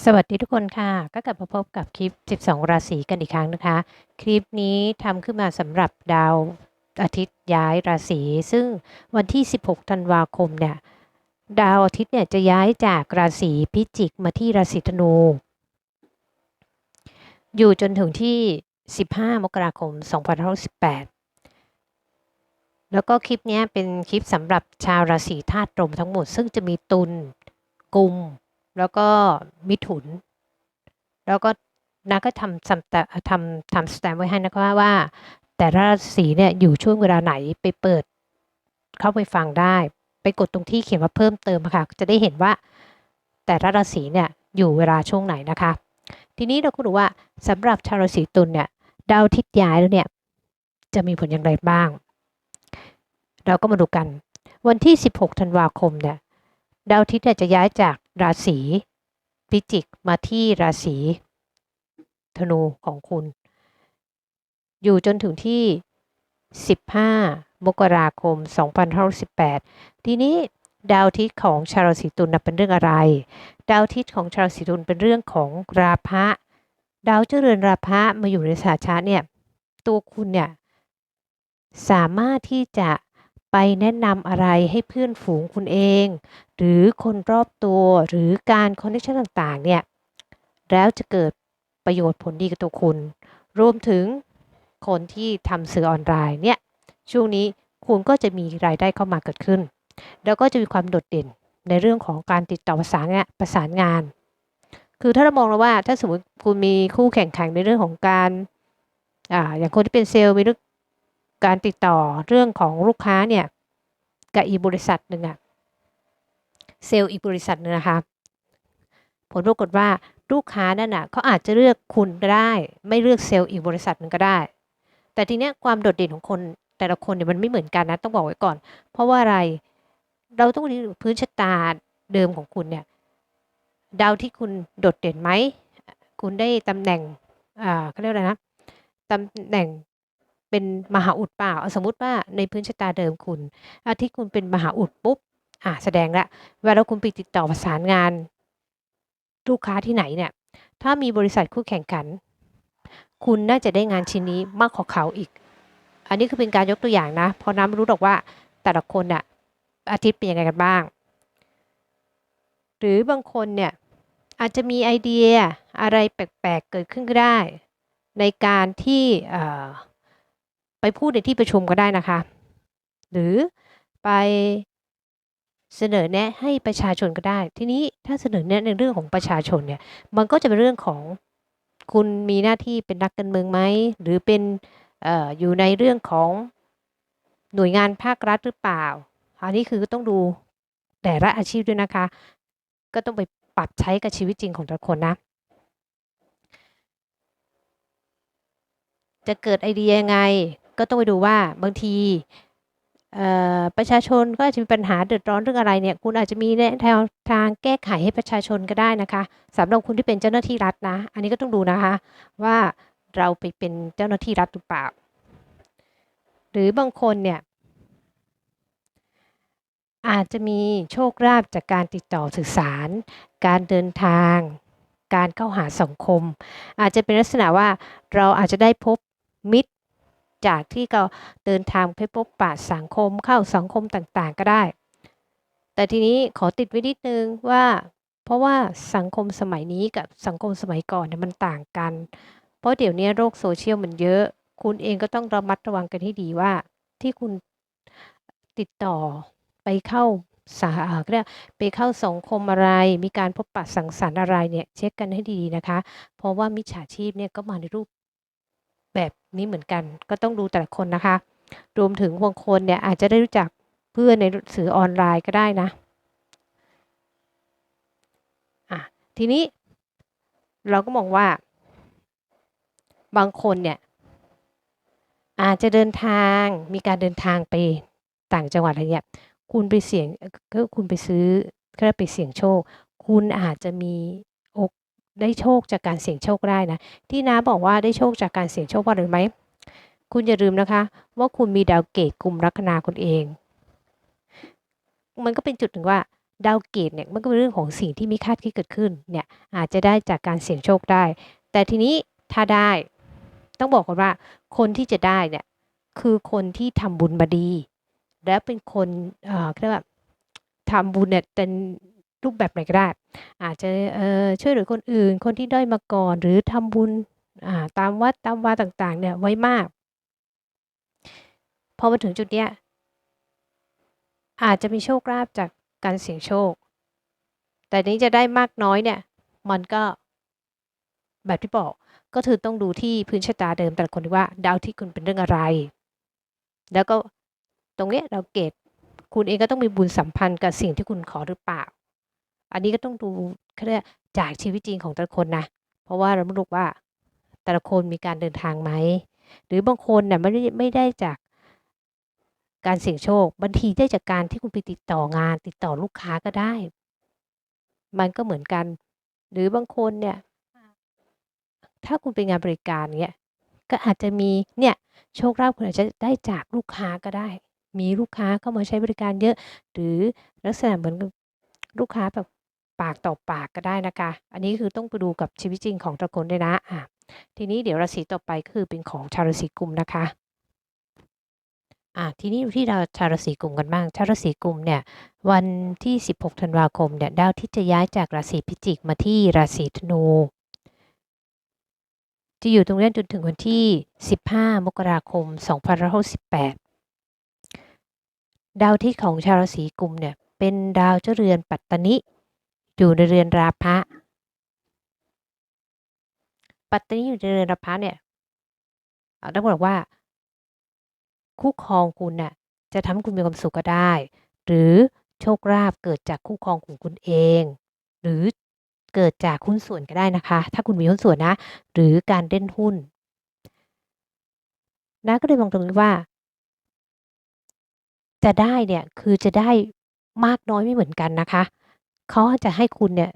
สวัสดีทุกคนค่ะ ก็กลับมาพบกับคลิป 12 ราศีกันอีกครั้งนะคะ คลิปนี้ทำขึ้นมาสำหรับดาวอาทิตย์ย้ายราศี ซึ่งวันที่ 16 ธันวาคมเนี่ย ดาวอาทิตย์เนี่ยจะย้ายจากราศีพิจิกมาที่ราศีธนู อยู่จนถึงที่ 15 มกราคม 2518 แล้วก็คลิปนี้เป็นคลิปสำหรับชาวราศีธาตุลมทั้งหมด ซึ่งจะมีตุลกุม แล้วก็มิถุน แล้วก็นาก็ทำทำทำทำสแตมไว้ให้นะคะว่า แต่ละราศีเนี่ยอยู่ช่วงเวลาไหนไปเปิด เข้าไปฟังได้ ไปกดตรงที่เขียนว่าเพิ่มเติมค่ะ จะได้เห็นว่า แต่ละราศีเนี่ยอยู่เวลาช่วงไหนนะคะ ทีนี้เราก็ดูว่าสำหรับชาวราศีตุลเนี่ยดาวทิตย์ย้ายแล้วเนี่ยจะมีผลอย่างไรบ้าง เราก็มาดูกัน วันที่ 16 ธันวาคมเนี่ย ดาวอาทิตย์จะย้ายจากราศีพิจิกมาที่ราศีธนูของคุณ อยู่จนถึงที่ 15 มกราคม 2518 ทีนี้ดาวอาทิตย์ของชาวราศีตุลเป็นเรื่องอะไร ดาวอาทิตย์ของชาวราศีตุลเป็นเรื่องของราพะ ดาวเจริญราพะมาอยู่ในสาชาเนี่ย ตัวคุณเนี่ยสามารถที่จะ ไปแนะนำอะไรให้เพื่อนฝูงคุณเอง หรือคนรอบตัวหรือการคอนเนคชั่นต่างๆเนี่ยแล้วจะเกิดประโยชน์ผลดีกับตัวคุณ รวมถึงคนที่ทำสื่อออนไลน์เนี่ยช่วงนี้คุณก็จะมีรายได้เข้ามาเกิดขึ้น แล้วก็จะมีความโดดเด่นในเรื่องของการติดต่อประสานงานประสานงาน คือถ้าเรามองแล้วว่าถ้าสมมติคุณมีคู่แข่งขันในเรื่องของการอ่าอย่างคนที่เป็นเซลล์มีเรื่อง การติดต่อเรื่องของลูกค้าเนี่ยกับอีกบริษัทหนึ่งอะเซลล์อีกบริษัทหนึงนะคะผลปรากฏว่าลูกค้านั่นน่ะเขาอาจจะเลือกคุณก็ได้ ไม่เลือกเซลล์อีกบริษัทหนึ่งก็ได้ แต่ทีเนี้ยความโดดเด่นของคนแต่ละคนเนี่ยมันไม่เหมือนกันนะต้องบอกไว้ก่อน เพราะว่าอะไรเราต้องดูพื้นชะตาเดิมของคุณเนี่ยดาวที่คุณโดดเด่นไหม คุณได้ตำแหน่งอ่าเขาเรียกอะไรนะตำแหน่ง เป็นมหาอุดเปล่าสมมติว่าในพื้นชะตาเดิมคุณอาทิตย์คุณเป็นมหาอุดปุ๊บอ่าแสดงละเวลาคุณไปติดต่อประสานงานลูกค้าที่ไหนเนี่ย ถ้ามีบริษัทคู่แข่งขัน คุณน่าจะได้งานชิ้นนี้มากกว่าเขาอีก อันนี้คือเป็นการยกตัวอย่างนะ เพราะน้ำรู้หรอกว่าแต่ละคนน่ะอาทิตย์เป็นยังไงกันบ้าง หรือบางคนเนี่ยอาจจะมีไอเดียอะไรแปลกๆเกิดขึ้นก็ได้ ในการที่ ไปพูดในที่ประชุมก็ได้นะคะ หรือไปเสนอแนะให้ประชาชนก็ได้ ทีนี้ถ้าเสนอแนะในเรื่องของประชาชนเนี่ย มันก็จะเป็นเรื่องของคุณมีหน้าที่เป็นนักการเมืองไหม หรือเป็นอออยู่ในเรื่องของหน่วยงานภาครัฐหรือเปล่า อันนี้คือต้องดูแต่ละอาชีพด้วยนะคะ ก็ต้องไปปรับใช้กับชีวิตจริงของแต่ละคนนะ จะเกิดไอเดียยังไง ก็ต้องไปดูว่าบางทีประชาชนก็อาจจะมีปัญหาเดือดร้อนเรื่องอะไรเนี่ย คุณอาจจะมีแนวทางแก้ไขให้ประชาชนก็ได้นะคะสำหรับคุณที่เป็นเจ้าหน้าที่รัฐนะ อันนี้ก็ต้องดูนะคะ ว่าเราไปเป็นเจ้าหน้าที่รัฐหรือเปล่า หรือบางคนเนี่ย อาจจะมีโชคลาภจากการติดต่อสื่อสาร การเดินทาง การเข้าหาสังคม อาจจะเป็นลักษณะว่าเราอาจจะได้พบมิตร จากที่เราเดินทางไปพบปะสังคมเข้าสังคมต่างๆ ก็ได้ แต่ทีนี้ขอติดไว้นิดนึงว่า เพราะว่าสังคมสมัยนี้กับสังคมสมัยก่อนเนี่ยมันต่างกัน เพราะเดี๋ยวนี้โรคโซเชียลมันเยอะ คุณเองก็ต้องระมัดระวังกันให้ดีว่า ที่คุณติดต่อไปเข้าสาเรียกไปเข้าสังคมอะไร มีการพบปะสังสรรค์อะไรเนี่ยเช็คกันให้ดีๆนะคะ เพราะว่ามิจฉาชีพเนี่ยก็มาในรูป นี้เหมือนกัน ก็ต้องดูแต่ละคนนะคะ รวมถึงบางคนเนี่ยอาจจะได้รู้จักเพื่อนในสื่อออนไลน์ก็ได้นะอะทีนี้เราก็มองว่า บางคนเนี่ยอาจจะเดินทางมีการเดินทางไปต่างจังหวัดอะไรเงี้ยคุณไปเสี่ยงก็คุณไปซื้อก็ไปเสี่ยงโชค คุณอาจจะมี ได้โชคจากการเสี่ยงโชคได้นะ ที่น้าบอกว่าได้โชคจากการเสี่ยงโชคเพราะอะไรไหม คุณอย่าลืมนะคะ ว่าคุณมีดาวเกตกลุ่มลัคนาคนเอง มันก็เป็นจุดหนึ่งว่าดาวเกตเนี่ยมันก็เป็นเรื่องของสิ่งที่ไม่คาดคิดเกิดขึ้นเนี่ยอาจจะได้จากการเสี่ยงโชคได้ แต่ทีนี้ถ้าได้ต้องบอกก่อนว่าคนที่จะได้เนี่ยคือคนที่ทำบุญมาดี และเป็นคนเอ่อเรียกว่าทำบุญเนี่ยเป็น รูปแบบไหนก็ได้ อาจจะช่วยเหลือคนอื่น คนที่ด้อยมาก่อน หรือทำบุญาตามวัดตามวาต่างๆเนี่ยไว้มาก พอมาถึงจุดเนี้ยอาจจะมีโชคลาภจากการเสี่ยงโชค แต่นี้จะได้มากน้อยเนี่ย มันก็แบบที่บอกก็คือต้องดูที่พื้นชะตาเดิมแต่ละคนว่าดาวที่คุณเป็นเรื่องอะไร แล้วก็ตรงเนี้ยดาเกตคุณเองก็ต้องมีบุญสัมพันธ์กับสิ่งที่คุณขอหรือเปล่า อันนี้ก็ต้องดูเขาเรียกจากชีวิตจริงของแต่ละคนนะ เพราะว่าเราไม่รู้ว่าแต่ละคนมีการเดินทางไหม หรือบางคนเนี่ยไม่ได้ไม่ได้จากการเสี่ยงโชคบางทีได้จากการที่คุณไปติดต่องาน ติดต่อลูกค้าก็ได้ มันก็เหมือนกัน หรือบางคนเนี่ย ถ้าคุณเป็นงานบริการเนี้ยก็อาจจะมีเนี่ยโชคลาภคุณอาจจะได้จากลูกค้าก็ได้ มีลูกค้าเข้ามาใช้บริการเยอะ หรือลักษณะเหมือนลูกค้าแบบ ปากต่อปากก็ได้นะคะ อันนี้คือต้องไปดูกับชีวิตจริงของต่ละคนด้วยนะอะทีนี้เดี๋ยวราศีต่อไปก็คือเป็นของชาวราศีกุมนะคะอะทีนี้อยู่ที่ดาวชาวราศีกุมกันบ้าง ชาวราศีกุมเนี่ยวันที่ 16 ธันวาคมเนี่ยดาวที่จะย้ายจากราศีพิจิกมาที่ราศีธนู จะอยู่ตรงนี้จนถึงวันที่ 15 มกราคม 2568 ดาวที่ของชาวราศีกุมเนี่ยเป็นดาวเจ้าเรือนปัตตนิ อยู่ในเรือนราพะ ปัตตานิอยู่ในเรือนราพะเนี่ยอ่าต้องบอกว่า คู่ครองคุณน่ะจะทำให้คุณมีความสุขก็ได้ หรือโชคลาภเกิดจากคู่ครองของคุณเอง หรือเกิดจากหุ้นส่วนก็ได้นะคะ ถ้าคุณมีหุ้นส่วนนะ หรือการเล่นหุ้นนะก็เลยมองตรงนี้ว่า จะได้เนี่ยคือจะได้มากน้อยไม่เหมือนกันนะคะ เขาจะให้คุณเนี่ย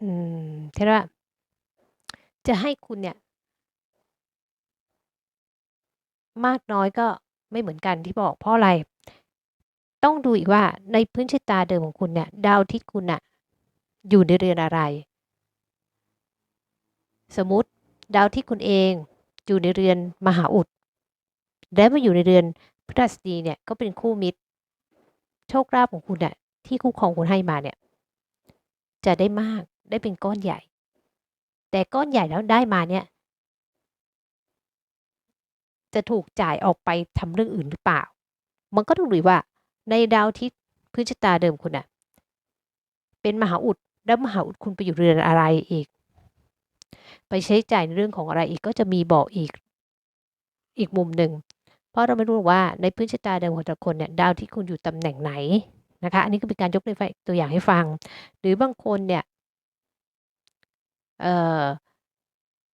อืมเรียกว่า จะให้คุณเนี่ย มากน้อยก็ไม่เหมือนกันที่บอก เพราะอะไร ต้องดูอีกว่าในพื้นชะตาเดิมของคุณเนี่ย ดาวอาทิตย์คุณน่ะ อยู่ในเรือนอะไร สมมติดาวที่คุณเองอยู่ในเรือนมหาอุด และมาอยู่ในเรือนพฤหัสบดีเนี่ยก็เป็นคู่มิตร โชคลาภของคุณน่ะที่คู่ครองคุณให้มาเนี่ย จะได้มากได้เป็นก้อนใหญ่ แต่ก้อนใหญ่แล้วได้มาเนี่ย จะถูกจ่ายออกไปทำเรื่องอื่นหรือเปล่า มันก็ต้องดูว่า ในดาวที่พื้นชะตาเดิมคุณน่ะเป็นมหาอุดแล้วมหาอุดคุณไปอยู่เรือนอะไรอีก ไปใช้จ่ายในเรื่องของอะไรอีกก็จะมีบอกอีก อีกมุมหนึ่ง เพราะเราไม่รู้ว่าในพื้นชะตาเดิมของแต่ละคนเนี่ยดาวที่คุณอยู่ตำแหน่งไหนนะคะอันนี้ก็เป็นการยกตัวอย่างให้ฟัง หรือบางคนเนี่ย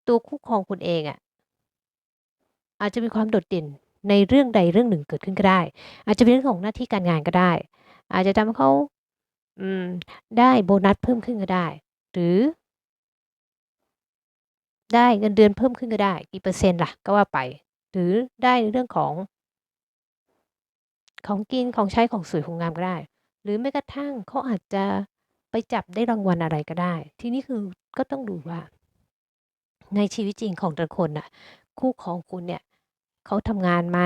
ตัวคู่ครองคุณเองอะอาจจะมีความโดดเด่นในเรื่องใดเรื่องหนึ่งเกิดขึ้นก็ได้ อาจจะเป็นเรื่องของหน้าที่การงานก็ได้ อาจจะทำให้เขาได้โบนัสเพิ่มขึ้นก็ได้ หรือ ได้เงินเดือนเพิ่มขึ้นก็ได้ กี่เปอร์เซ็นต์ล่ะก็ว่าไป หรือได้ในเรื่องของ ของกินของใช้ของสวยของงามก็ได้ หรือแม้กระทั่งเขาอาจจะไปจับได้รางวัลอะไรก็ได้ ทีนี้คือก็ต้องดูว่า ในชีวิตจริงของแต่ละคนน่ะ คู่ครองคุณเนี่ยเขาทำงานไหม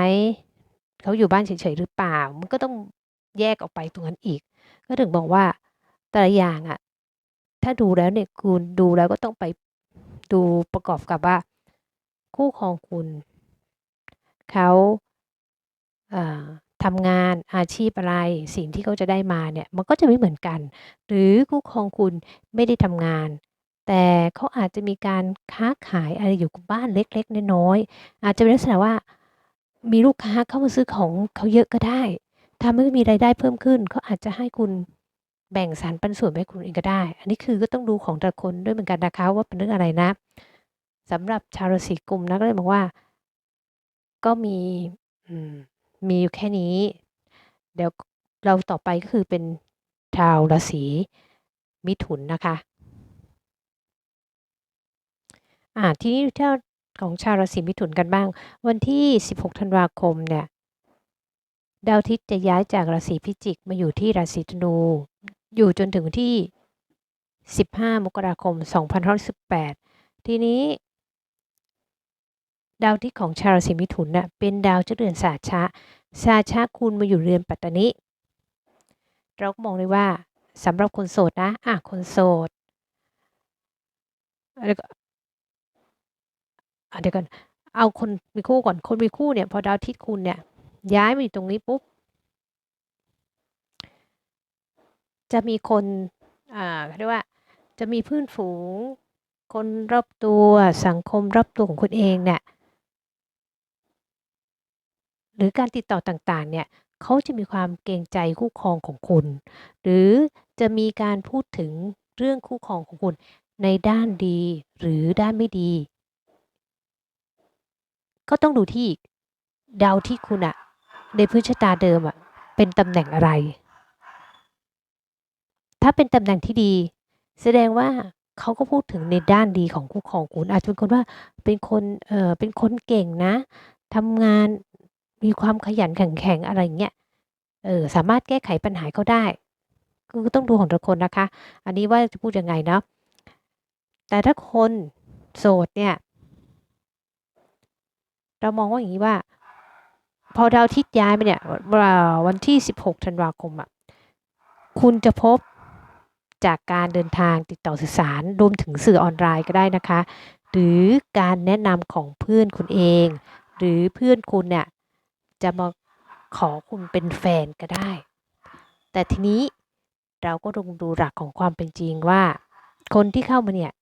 เขาอยู่บ้านเฉยๆหรือเปล่า มันก็ต้องแยกออกไปตรงนั้นอีก ก็ถึงบอกว่าแต่ละอย่างอะถ้าดูแล้วเนี่ยคุณดูแล้วก็ต้องไปดูประกอบกับว่า คู่ครองคุณ เขาทำงานอาชีพอะไร สิ่งที่เขาจะได้มาเนี่ยมันก็จะไม่เหมือนกัน หรือคู่ครองคุณไม่ได้ทำงาน แต่เขาอาจจะมีการค้าขายอะไรอยู่กับบ้านเล็กๆน้อยๆอาจจะเป็นลักษณะว่ามีลูกค้าเข้ามาซื้อของเขาเยอะก็ได้ทำให้มีรายได้เพิ่มขึ้นเขาอาจจะให้คุณแบ่งสรรปันส่วนให้คุณเองก็ได้ อันนี้คือก็ต้องดูของแต่ละคนด้วยเหมือนกันนะคะว่าเป็นเรื่องอะไรนะสำหรับชาวราศีกุมนะก็เลยบอกว่า ก็มี อืม มีอยู่แค่นี้ เดี๋ยว เราต่อไปก็คือเป็นชาวราศีมิถุนนะคะ อ่า ทีนี้ถ้าของชาวราศีมิถุนกันบ้าง วันที่ 16 ธันวาคมเนี่ย ดาวอาทิตย์จะย้ายจากราศีพิจิกมาอยู่ที่ราศีธนู อยู่จนถึงที่ 15 มกราคม 2518 ทีนี้ ดาวทิตย์ของชาวราศีมิถุนน่ะเป็นดาวเจ้าเรือนสาชะสาชะคุณมาอยู่เรือนปัตตานิเราก็มองเลยว่าสำหรับคนโสดนะอะคนโสดแล้วก็เดี๋ยวก่อนเอาคนมีคู่ก่อนคนมีคู่เนี่ยพอดาวทิตย์คุณเนี่ย ย้ายมาอยู่ตรงนี้ปุ๊บจะมีคนอ่าเรียกว่าจะมีเพื่อนฝูง คนรอบตัวสังคมรอบตัวของคุณเองเนี่ย รือการติดต่อต่างๆ เนี่ยเขาจะมีความเกรงใจคู่ครองของคุณ หรือจะมีการพูดถึงเรื่องคู่ครองของคุณในด้านดีหรือด้านไม่ดี ก็ต้องดูที่ดาวที่คุณอะในพื้นชะตาเดิมอะเป็นตำแหน่งอะไร ถ้าเป็นตำแหน่งที่ดี แสดงว่าเขาก็พูดถึงในด้านดีของคู่ครองคุณ อาจจะเป็นคนว่าเป็นคนเออเป็นคนเก่งนะทำงาน มีความขยันแข็งๆอะไรอย่างเงี้ยเออสามารถแก้ไขปัญหาเขาได้ก็ต้องดูของแต่ละคนนะคะ อันนี้ว่าจะพูดยังไงเนาะแต่ถ้าคนโสดเนี่ยเรามองว่าอย่างนี้ว่า พอดาวอาทิตย์ย้ายไปเนี่ยวันที่ 16ธันวาคมอะคุณจะพบจากการเดินทางติดต่อสื่อสารรวมถึงสื่อออนไลน์ก็ได้นะคะ หรือการแนะนำของเพื่อนคุณเอง หรือเพื่อนคุณเนี่ย จะมาขอคุณเป็นแฟนก็ได้ แต่ทีนี้เราก็ลองดูหลักของความเป็นจริงว่า คนที่เข้ามาเนี่ย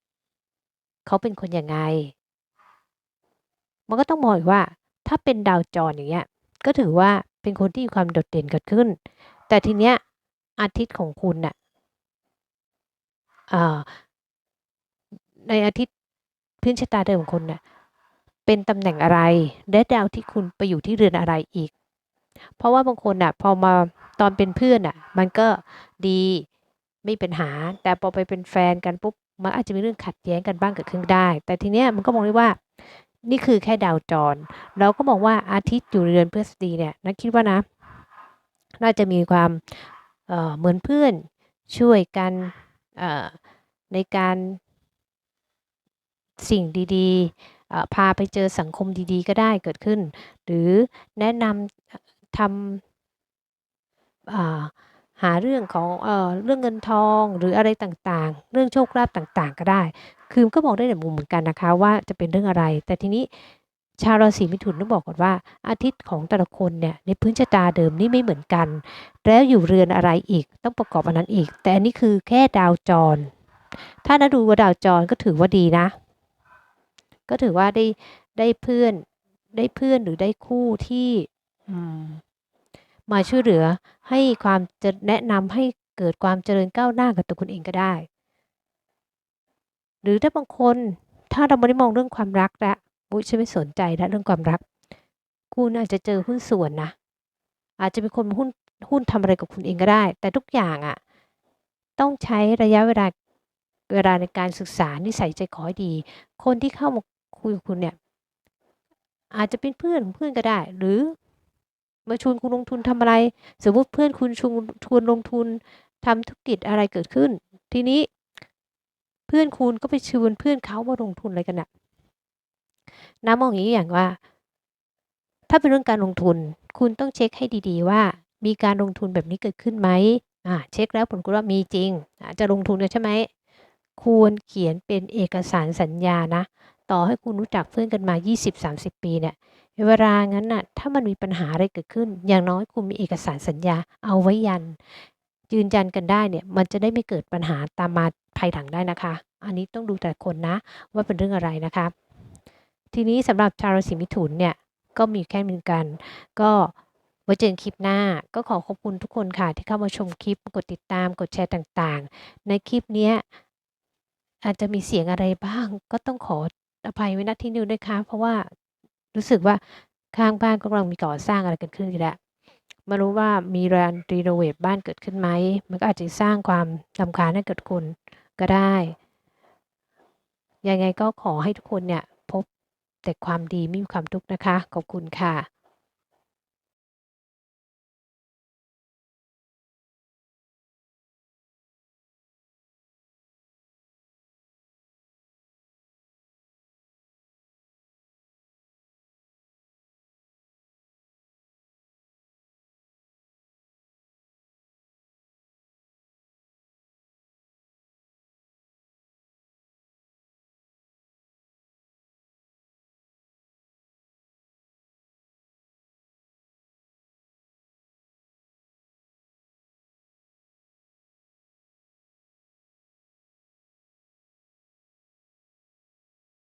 เขาเป็นคนยังไง มันก็ต้องมองว่า ถ้าเป็นดาวจรอย่างเงี้ย ก็ถือว่าเป็นคนที่มีความโดดเด่นเกิดขึ้น แต่ทีเนี้ยอาทิตย์ของคุณน่ะในอาทิตย์พื้นชะตาเดิมของคุณน่ะ เป็นตำแหน่งอะไรและดาวที่คุณไปอยู่ที่เรือนอะไรอีก เพราะว่าบางคนน่ะพอมาตอนเป็นเพื่อนน่ะ มันก็ดีไม่เป็นหา แต่พอไปเป็นแฟนกันปุ๊บมันอาจจะมีเรื่องขัดแย้งกันบ้างเกิดขึ้นได้ แต่ทีเนี้ยมันก็มองได้ว่า นี่คือแค่ดาวจร เราก็มองว่าอาทิตย์อยู่เรือนพฤษฎีเนี่ยนักคิดว่านะ น่าจะมีความเเหมือนเพื่อนช่วยกันในการสิ่งดี ๆ พาไปเจอสังคมดีๆ ก็ได้เกิดขึ้น หรือแนะนำทำหาเรื่องของเออเรื่องเงินทองหรืออะไรต่างๆ เรื่องโชคลาภต่างๆ ก็ได้ คือก็บอกได้ในมุมเหมือนกันนะคะว่าจะเป็นเรื่องอะไร แต่ทีนี้ชาวราศีมิถุนต้องบอกก่อนว่า อาทิตย์ของแต่ละคนเนี่ยในพื้นชะตาเดิมนี่ไม่เหมือนกัน แล้วอยู่เรือนอะไรอีกต้องประกอบอันนั้นอีก แต่อันนี้คือแค่ดาวจร ถ้านาดูว่าดาวจรก็ถือว่าดีนะ ก็ถือว่าได้ได้เพื่อนได้เพื่อนหรือได้คู่ที่มาช่วยเหลือให้ความจะแนะนำให้เกิดความเจริญก้าวหน้ากับตัวคุณเองก็ได้ หรือถ้าบางคนถ้าเราไม่ได้มองเรื่องความรักละบุ้ยฉันไม่สนใจแล้วเรื่องความรัก คุณอาจจะเจอหุ้นส่วนนะอาจจะเป็นคนหุ้นหุ้นทำอะไรกับคุณเองก็ได้ แต่ทุกอย่างอะ่ะ ต้องใช้ระยะเวลาเวลาในการศึกษานิสัยใจคอให้ดี คนที่เข้ามา คุยกับคุณเนี่ย อาจจะเป็นเพื่อนของเพื่อนก็ได้ หรือมาชวนคุณลงทุนทำอะไร สมมติเพื่อนคุณชวนชวนลงทุนทำธุรกิจอะไรเกิดขึ้น ทีนี้ เพื่อนคุณก็ไปชวนเพื่อนเขามาลงทุนอะไรกันนะ่ะน้ำมองอย่างนี้อย่างว่า ถ้าเป็นเรื่องการลงทุน คุณต้องเช็คให้ดีๆ ว่า มีการลงทุนแบบนี้เกิดขึ้นไหมอ่าเช็คแล้วผลก็ว่ามีจริงจะลงทุนกันใช่ไหมควรเขียนเป็นเอกสารสัญญานะ ต่อให้คุณรู้จักเพื่อนกันมา 20-30 ปีเนี่ยเวลางั้นน่ะถ้ามันมีปัญหาอะไรเกิดขึ้น อย่างน้อยคุณมีเอกสารสัญญาเอาไว้ยัน ยืนยันกันได้เนี่ยมันจะได้ไม่เกิดปัญหาตามมาภายหลังได้นะคะ อันนี้ต้องดูแต่คนนะว่าเป็นเรื่องอะไรนะคะ ทีนี้สำหรับชาวราศีมิถุนเนี่ยก็มีแค่เหมือนกัน ก็ไว้เจอคลิปหน้าก็ขอขอบคุณทุกคนค่ะที่เข้ามาชมคลิปกดติดตามกดแชร์ต่างๆ ในคลิปนี้อาจจะมีเสียงอะไรบ้าง ก็ต้องขอ อภัยไว้ณที่นี้ด้วยค่ะเพราะว่ารู้สึกว่าข้างบ้านก็กำลังมีก่อสร้างอะไรเกิดขึ้นอีกแล้วมารู้ว่ามีแรงรีโนเวทบ้านเกิดขึ้นไหม มันก็อาจจะสร้างความลำคาญให้เกิดคุณก็ได้ ยังไงก็ขอให้ทุกคนเนี่ย พบแต่ความดีไม่มีความทุกข์นะคะ ขอบคุณค่ะ